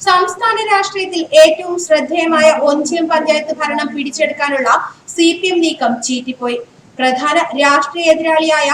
സംസ്ഥാന രാഷ്ട്രീയത്തിൽ ഏറ്റവും ശ്രദ്ധേയമായ ഒഞ്ചിയം പഞ്ചായത്ത് ഭരണം പിടിച്ചെടുക്കാനുള്ള സി പി എം നീക്കം ചീറ്റിപ്പോയി. പ്രധാന രാഷ്ട്രീയ എതിരാളിയായ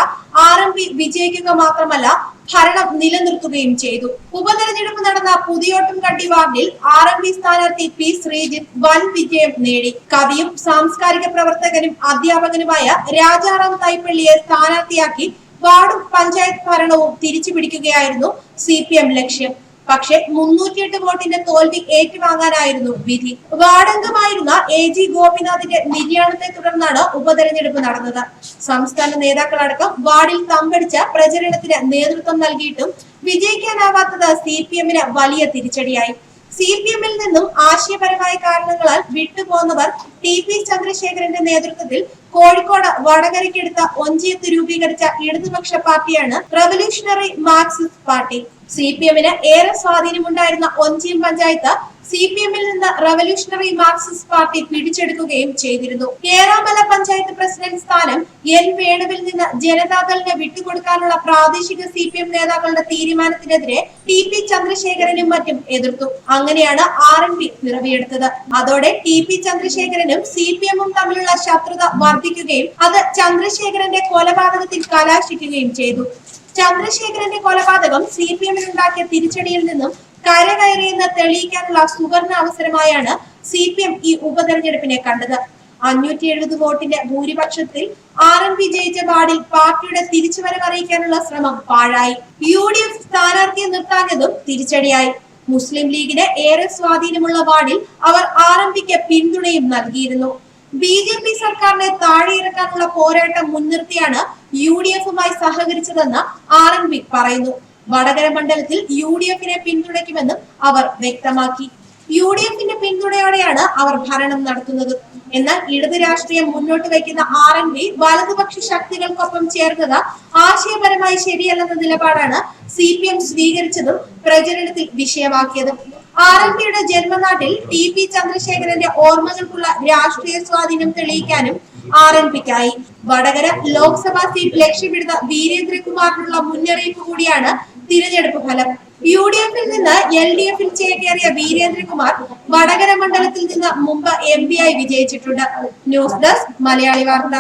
ആർ എം പി വിജയിക്കുക മാത്രമല്ല ഭരണം നിലനിർത്തുകയും ചെയ്തു. ഉപതെരഞ്ഞെടുപ്പ് നടന്ന പുതിയോട്ടം കണ്ടി വാർഡിൽ ആർ എം പി സ്ഥാനാർത്ഥി പി ശ്രീജിത്ത് വൻ വിജയം നേടി. കവിയും സാംസ്കാരിക പ്രവർത്തകനും അധ്യാപകനുമായ രാജാറാം തൈപ്പള്ളിയെ സ്ഥാനാർത്ഥിയാക്കി വാർഡും പഞ്ചായത്ത് ഭരണവും തിരിച്ചു പിടിക്കുകയായിരുന്നു സി പി എം ലക്ഷ്യം. പക്ഷെ മുന്നൂറ്റിയെട്ട് വോട്ടിന്റെ തോൽവി ഏറ്റുവാങ്ങാനായിരുന്നു വിധി. വാർഡംഗമായിരുന്ന എ ജി ഗോപിനാഥിന്റെ നിര്യാണത്തെ തുടർന്നാണ് ഉപതെരഞ്ഞെടുപ്പ് നടന്നത്. സംസ്ഥാന നേതാക്കളടക്കം വാർഡിൽ തമ്പടിച്ച പ്രചരണത്തിന് നേതൃത്വം നൽകിയിട്ടും വിജയിക്കാനാവാത്തത് സി പി എമ്മിന് വലിയ തിരിച്ചടിയായി. സി പി എമ്മിൽ നിന്നും ആശയപരമായ കാരണങ്ങളാൽ വിട്ടുപോന്നവർ ടി പി ചന്ദ്രശേഖരന്റെ നേതൃത്വത്തിൽ കോഴിക്കോട് വടകരയ്ക്കെടുത്ത ഒഞ്ചിയത്ത് രൂപീകരിച്ച ഇടതുപക്ഷ പാർട്ടിയാണ് revolutionary Marxist party. C P എമ്മിന് ഏറെ സ്വാധീനമുണ്ടായിരുന്ന ഒഞ്ചിയം പഞ്ചായത്ത് സി പി എമ്മിൽ നിന്ന് റവല്യൂഷണറി മാർക്സിസ്റ്റ് പാർട്ടി പിടിച്ചെടുക്കുകയും ചെയ്തിരുന്നു. കേരമല പഞ്ചായത്ത് പ്രസിഡന്റ് സ്ഥാനം എൻ വേണുവിൽ നിന്ന് ജനതാദളിന് വിട്ടുകൊടുക്കാനുള്ള പ്രാദേശിക സി പി എം നേതാക്കളുടെ തീരുമാനത്തിനെതിരെ ടി പി ചന്ദ്രശേഖരനും മറ്റും എതിർത്തു. അങ്ങനെയാണ് ആർ എൻ പി പിറവിയെടുത്തത് അതോടെ ടി പി ചന്ദ്രശേഖരനും സി പി എമ്മും തമ്മിലുള്ള ശത്രുത വർദ്ധിക്കുകയും അത് ചന്ദ്രശേഖരന്റെ കൊലപാതകത്തിൽ കലാശിക്കുകയും ചെയ്തു. ചന്ദ്രശേഖരന്റെ കൊലപാതകം സി പി തിരിച്ചടിയിൽ നിന്നും കരകയറിയെന്ന് തെളിയിക്കാനുള്ള സുവർണ അവസരമായാണ് സി പി എം ഈ ഉപതെരഞ്ഞെടുപ്പിനെ കണ്ടത്. അഞ്ഞൂറ്റി എഴുപത് വോട്ടിന്റെ ഭൂരിപക്ഷത്തിൽ ആർ എം പി ജയിച്ച വാർഡിൽ പാർട്ടിയുടെ തിരിച്ചുവരവ് അറിയിക്കാനുള്ള ശ്രമം പാഴായി. യു ഡി എഫ് സ്ഥാനാർത്ഥിയെ നിർത്താഞ്ഞതും തിരിച്ചടിയായി. മുസ്ലിം ലീഗിന് ഏറെ സ്വാധീനമുള്ള വാർഡിൽ അവർ ആർ എം പിക്ക് പിന്തുണയും നൽകിയിരുന്നു. ബി ജെ പി സർക്കാരിനെ താഴെയിറക്കാനുള്ള പോരാട്ടം മുൻനിർത്തിയാണ് യു ഡി എഫുമായി സഹകരിച്ചതെന്ന് ആർ എൻ പി പറയുന്നു. വടകര മണ്ഡലത്തിൽ യു ഡി എഫിനെ പിന്തുണയ്ക്കുമെന്നും അവർ വ്യക്തമാക്കി. യു ഡി എഫിന്റെ പിന്തുണയോടെയാണ് അവർ ഭരണം നടത്തുന്നത്. എന്നാൽ ഇടത് രാഷ്ട്രീയം മുന്നോട്ട് വയ്ക്കുന്ന ആർ എൻ ബി വലതുപക്ഷ ശക്തികൾക്കൊപ്പം ചേർന്നത് ആശയപരമായി ശരിയല്ലെന്ന നിലപാടാണ് സി പി എം സ്വീകരിച്ചതും പ്രചരണത്തിൽ വിഷയമാക്കിയതും. ആർ എൻ പിയുടെ ജന്മനാട്ടിൽ ടി പി ചന്ദ്രശേഖരന്റെ ഓർമ്മകൾക്കുള്ള രാഷ്ട്രീയ സ്വാധീനം തെളിയിക്കാനും ആർ എൻ പിക്കായി വടകര ലോക്സഭാ സീറ്റ് ലക്ഷ്യമിടുന്ന വീരേന്ദ്രകുമാറിനുള്ള മുന്നറിയിപ്പ് കൂടിയാണ് തിരഞ്ഞെടുപ്പ് ഫലം. യു ഡി എഫിൽ നിന്ന് എൽ ഡി എഫിൽ ചേക്കേറിയ വീരേന്ദ്രകുമാർ വടകര മണ്ഡലത്തിൽ നിന്ന് മുമ്പ് എം പി ആയി വിജയിച്ചിട്ടുണ്ട്. ന്യൂസ് ഡെസ്ക് മലയാളി വാർത്ത.